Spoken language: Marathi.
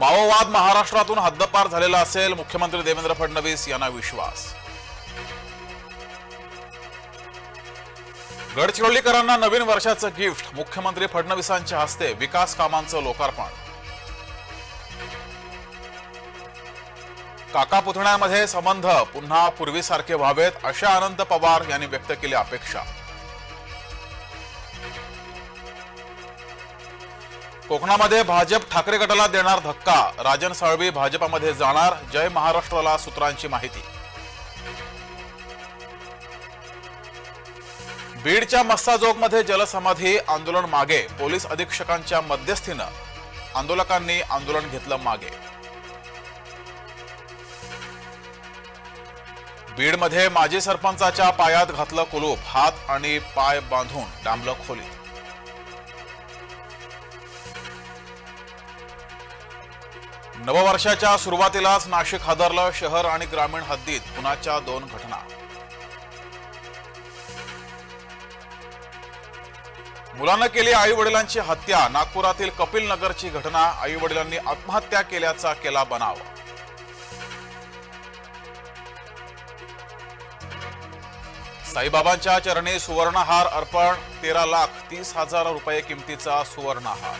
माओवाद महाराष्ट्रातून हद्दपार झालेला असेल मुख्यमंत्री देवेंद्र फडणवीस यांना विश्वास. गडचिरोलीकरांना नवीन वर्षाचं गिफ्ट मुख्यमंत्री फडणवीसांच्या हस्ते विकास कामांचं लोकार्पण. काका पुतण्यामध्ये संबंध पुन्हा पूर्वीसारखे व्हावेत अशा अनंत पवार यांनी व्यक्त केली अपेक्षा. कोकणामध्ये भाजप ठाकरे गटाला देणार धक्का. राजन साळवी भाजपामध्ये जाणार. जय महाराष्ट्राला सूत्रांची माहिती. बीडच्या मस्साजोगमध्ये जलसमाधी आंदोलन मागे. पोलीस अधीक्षकांच्या मध्यस्थीनं आंदोलकांनी आंदोलन घेतलं मागे. बीडमध्ये माजी सरपंचाच्या पायात घातलं कुलूप. हात आणि पाय बांधून डांबलं खोलीत. नववर्षाच्या सुरुवातीलाच नाशिक हादरलं शहर आणि ग्रामीण हद्दीत पुण्याच्या दोन घटना. मुलानं केली आई वडिलांची हत्या नागपुरातील कपिल नगरची घटना आई वडिलांनी आत्महत्या केल्याचा केला बनाव. साईबाबांच्या चरणी सुवर्णहार अर्पण तेरा लाख तीस हजार रुपये किमतीचा सुवर्णहार.